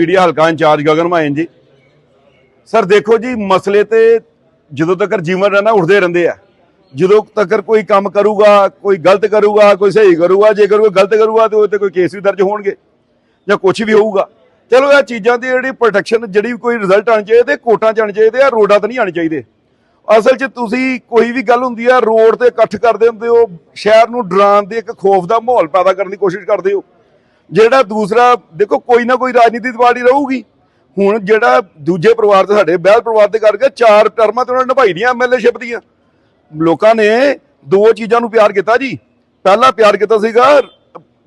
Media ਹਲਕਾ incharge Gagan mine ji. Sir, ਦੇਖੋ ਜੀ, ਮਸਲੇ ਤੇ ਜਦੋਂ ਤੱਕ ਜੀਵਨ ਰਹਿਣਾ ਉੱਠਦੇ ਰਹਿੰਦੇ ਆ। ਜਦੋਂ ਤੱਕ ਕੋਈ ਕੰਮ ਕਰੂਗਾ, ਕੋਈ ਗਲਤ ਕਰੂਗਾ, ਕੋਈ ਸਹੀ ਕਰੂਗਾ, ਜੇ ਕਰੂਗਾ, ਗਲਤ ਕਰੂਗਾ, ਤੇ ਉਹ ਤੇ ਕੋਈ ਕੇਸ ਵੀ ਦਰਜ ਹੋਣਗੇ ਜਾਂ ਕੁਝ ਵੀ ਹੋਊਗਾ। ਚਲੋ, ਇਹ ਚੀਜ਼ਾਂ ਦੀ ਜਿਹੜੀ ਪ੍ਰੋਟੈਕਸ਼ਨ ਜਿਹੜੀ ਵੀ ਕੋਈ ਰਿਜ਼ਲਟ ਆਣ ਚਾਹੀਦੇ ਤੇ ਕੋਟਾਂ ਚ ਆਉਣੇ ਚਾਹੀਦੇ ਆ ਰੋਡਾਂ ਤੇ ਨਹੀਂ ਆਣੇ ਚਾਹੀਦੇ। ਅਸਲ 'ਚ ਤੁਸੀਂ ਕੋਈ ਵੀ ਗੱਲ ਹੁੰਦੀ ਆ, ਰੋਡ ਤੇ ਇਕੱਠ ਕਰਦੇ ਹੁੰਦੇ ਹੋ, ਸ਼ਹਿਰ ਨੂੰ ਡਰਾਉਣ ਦੇ ਇੱਕ ਖੋਫ ਦਾ ਮਾਹੌਲ ਪੈਦਾ ਕਰਨ ਦੀ ਕੋਸ਼ਿਸ਼ ਕਰਦੇ ਹੋ। ਜਿਹੜਾ ਦੂਸਰਾ, ਦੇਖੋ ਕੋਈ ਨਾ ਕੋਈ ਰਾਜਨੀਤੀ ਦੀ ਪਾਰਟੀ ਰਹੂਗੀ। ਹੁਣ ਜਿਹੜਾ ਦੂਜੇ ਪਰਿਵਾਰ ਤੇ ਸਾਡੇ ਬਹਿਲ ਪਰਿਵਾਰ ਤੇ ਕਰਕੇ ਚਾਰ ਟਰਮਾਂ ਤੇ ਉਹਨਾਂ ਨੇ ਨਿਭਾਈ ਦੀਆਂ ਐਮਐਲਏਸ਼ਿਪ ਦੀਆਂ। ਲੋਕਾਂ ਨੇ ਦੋ ਚੀਜ਼ਾਂ ਨੂੰ ਪਿਆਰ ਕੀਤਾ ਜੀ। ਪਹਿਲਾ ਪਿਆਰ ਕੀਤਾ ਸੀਗਾ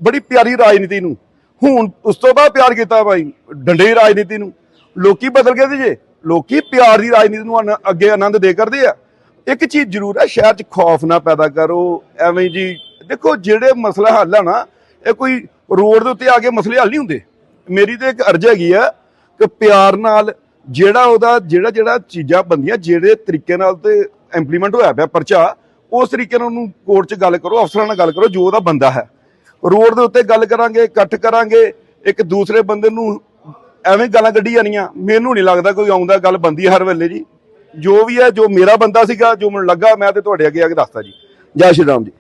ਬੜੀ ਪਿਆਰੀ ਰਾਜਨੀਤੀ ਨੂੰ। ਹੁਣ ਉਸ ਤੋਂ ਬਾਅਦ ਪਿਆਰ ਕੀਤਾ ਭਾਈ ਡੰਡੇ ਰਾਜਨੀਤੀ ਨੂੰ। ਲੋਕੀ ਬਦਲ ਗਏ ਜੇ ਲੋਕੀ ਪਿਆਰ ਦੀ ਰਾਜਨੀਤੀ ਨੂੰ ਅੱਗੇ ਆਨੰਦ ਦੇ ਕਰਦੇ ਆ। ਇੱਕ ਚੀਜ਼ ਜ਼ਰੂਰ ਹੈ, ਸ਼ਹਿਰ 'ਚ ਖੌਫ ਨਾ ਪੈਦਾ ਕਰੋ। ਐਵੇਂ ਜੀ, ਦੇਖੋ ਜਿਹੜੇ ਮਸਲਾ ਹੱਲ ਆ ਨਾ ਇਹ ਕੋਈ ਰੋਡ ਦੇ ਉੱਤੇ ਆ ਕੇ ਮਸਲੇ ਹੱਲ ਨਹੀਂ ਹੁੰਦੇ। ਮੇਰੀ ਤੇ ਇੱਕ ਅਰਜ਼ ਹੈਗੀ ਆ ਕਿ ਪਿਆਰ ਨਾਲ ਜਿਹੜਾ ਉਹਦਾ, ਜਿਹੜਾ ਜਿਹੜਾ ਚੀਜ਼ਾਂ ਬੰਦੀਆਂ ਜਿਹੜੇ ਤਰੀਕੇ ਨਾਲ ਤੇ ਇੰਪਲੀਮੈਂਟ ਹੋਇਆ ਪਿਆ ਪਰਚਾ, ਉਸ ਤਰੀਕੇ ਨਾਲ ਉਹਨੂੰ ਕੋਰਟ 'ਚ ਗੱਲ ਕਰੋ, ਅਫਸਰਾਂ ਨਾਲ ਗੱਲ ਕਰੋ, ਜੋ ਉਹਦਾ ਬੰਦਾ ਹੈ। ਰੋਡ ਦੇ ਉੱਤੇ ਗੱਲ ਕਰਾਂਗੇ, ਇਕੱਠ ਕਰਾਂਗੇ, ਇੱਕ ਦੂਸਰੇ ਬੰਦੇ ਨੂੰ ਐਵੇਂ ਗਾਲਾਂ ਕੱਢੀ ਜਾਣੀਆਂ, ਮੈਨੂੰ ਨਹੀਂ ਲੱਗਦਾ ਕੋਈ ਆਉਂਦਾ ਗੱਲ ਬੰਦੀ ਹਰ ਵੇਲੇ ਜੀ। ਜੋ ਵੀ ਹੈ, ਜੋ ਮੇਰਾ ਬੰਦਾ ਸੀਗਾ, ਜੋ ਮੈਨੂੰ ਲੱਗਾ, ਮੈਂ ਤੇ ਤੁਹਾਡੇ ਅੱਗੇ ਆ ਕੇ ਦੱਸਦਾ ਜੀ। ਜੈ ਸ਼੍ਰੀ ਰਾਮ ਜੀ।